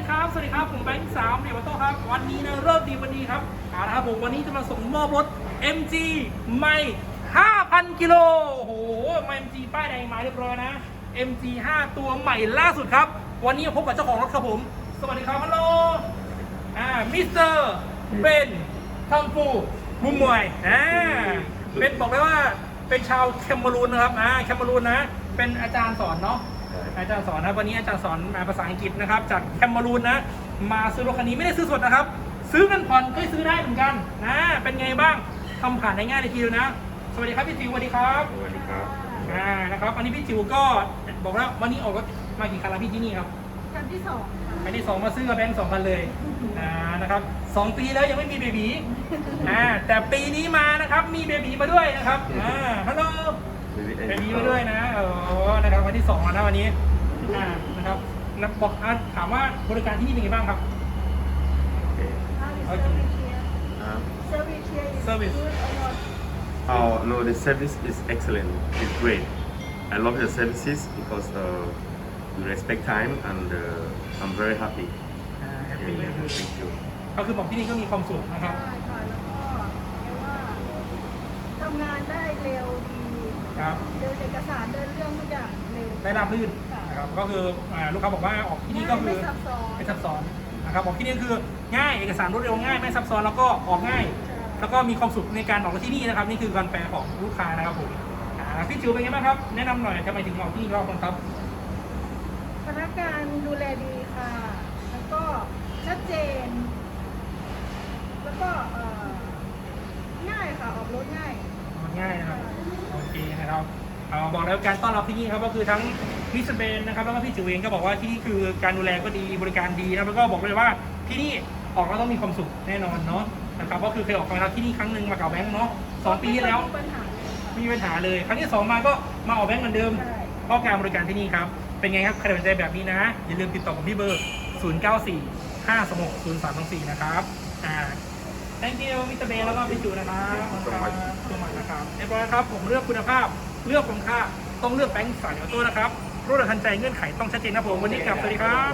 ดีครับ สวัสดีครับ ผมแบงค์สามเดียวโต้ครับ วันนี้นะเริ่มดีวันนี้ครับเอาละครับผมวันนี้จะมาส่งมอบรถ MG ใหม่ 5,000 กิโล โอ้โหมา MG ป้ายแดงมาเรียบร้อยนะ MG 5 ตัวใหม่ล่าสุดครับ วันนี้พบกับเจ้าของรถครับผม สวัสดีครับฮัลโหล อ่า มิสเตอร์เบนทังฟูมุมมวย อ่า เป็นบอกเลยว่าเป็นชาวแคมเบรูนนะครับ อ่า แคมเบรูนนะ เป็นอาจารย์สอนเนาะ อาจารย์สอนนะวันนี้อาจารย์สอนมาภาษาอังกฤษนะครับ จากแคมเบรูนนะ มาซื้อรถคันนี้ไม่ได้ซื้อสดนะครับ ซื้อเงินผ่อนก็ซื้อได้เหมือนกันนะเป็นไงบ้างทำผ่านได้ง่ายเลยทีเดียวนะ สวัสดีครับพี่จิวสวัสดีครับสวัสดีครับอ่านะครับอันนี้พี่จิวก็บอกแล้ววันนี้ออกรถมากี่คันแล้วพี่ที่นี่ครับคันที่สองค่ะคันที่สองมาซื้อกับแบงค์สองคันเลยอ่านะครับสองปีแล้วยังไม่มีเบบีอ่าแต่ปีนี้มานะครับมีเบบีมาด้วยนะครับอ่าฮัลโหลเบบีมาด้วยนะเออนะครับวันที่สองแล้วนะวันนี้ อ่านะครับนะบอกอะถามว่าบริการที่นี่เป็นไงบ้างครับเซอร์วิสเชียเซอร์วิสเชีย Service Oh no, the service is excellent. It's great. I love the services because uh, you respect time and uh, I'm very happy. อ่า Yeah, เป็นเลย yeah, thank you. ก็คือบอกที่นี่ก็มีความสุขนะครับใช่ค่ะแล้วก็เรียกว่าทำงานได้เร็วดี ครับเดินเอกสารเดินเรื่องทุกอย่างเร็ว ได้ราบรื่นนะครับก็คืออ่าลูกค้าบอกว่าออกที่นี่ก็คือไม่ซับซ้อน ไม่ซับซ้อนนะครับบอกที่นี่คือง่ายเอกสารรวดเร็วง่ายไม่ซับซ้อนแล้วก็ออกง่าย แล้วก็มีความสุขในการออกรถที่นี่นะครับ นี่คือการแปลของลูกค้านะครับผมอ่าพี่จิวเป็นไงบ้างครับ แนะนำหน่อยทำไมถึงออกที่นี่รอบนึงครับ พนักงานดูแลดีค่ะ แล้วก็ชัดเจน แล้วก็เอ่อง่ายค่ะ ออกรถง่าย ง่ายนะครับโอ เคนะครับเอาบอกแล้วการต้อนรับที่นี่ครับก็คือทั้งมิสเบนนะครับแล้วก็พี่จิวเองก็บอกว่าที่นี่คือการดูแลก็ดีบริการดีนะแล้วก็บอกเลยว่าที่นี่ออกแล้วต้องมีความสุขแน่นอนเนาะนะครับก็คือเคยออกมาแล้วที่นี่ครั้งหนึ่งมาเก่าแบงค์เนาะสองปีที่แล้วไม่มีปัญหาเลยค่ะไม่มีปัญหาเลย ครั้งที่สองมาก็มาออกแบงค์เหมือนเดิมใช่เพราะการบริการที่นี่ครับเป็นไงครับใครสนใจแบบนี้นะ อย่าลืมติดต่อผมที่เบอร์ 0 9 4 5 2 6 0 3 2 4 นะครับอ่า thank you มิสเตอร์เบนแล้วก็พี่จูนะครับ บร้อยครับ ผมเลือกคุณภาพ เลือกคุณค่า ต้องเลือกแบงค์สายออโต้นะครับรถทันใจเงื่อนไขต้องชัดเจนนะผมวันนี้กลับสวัสดีครับ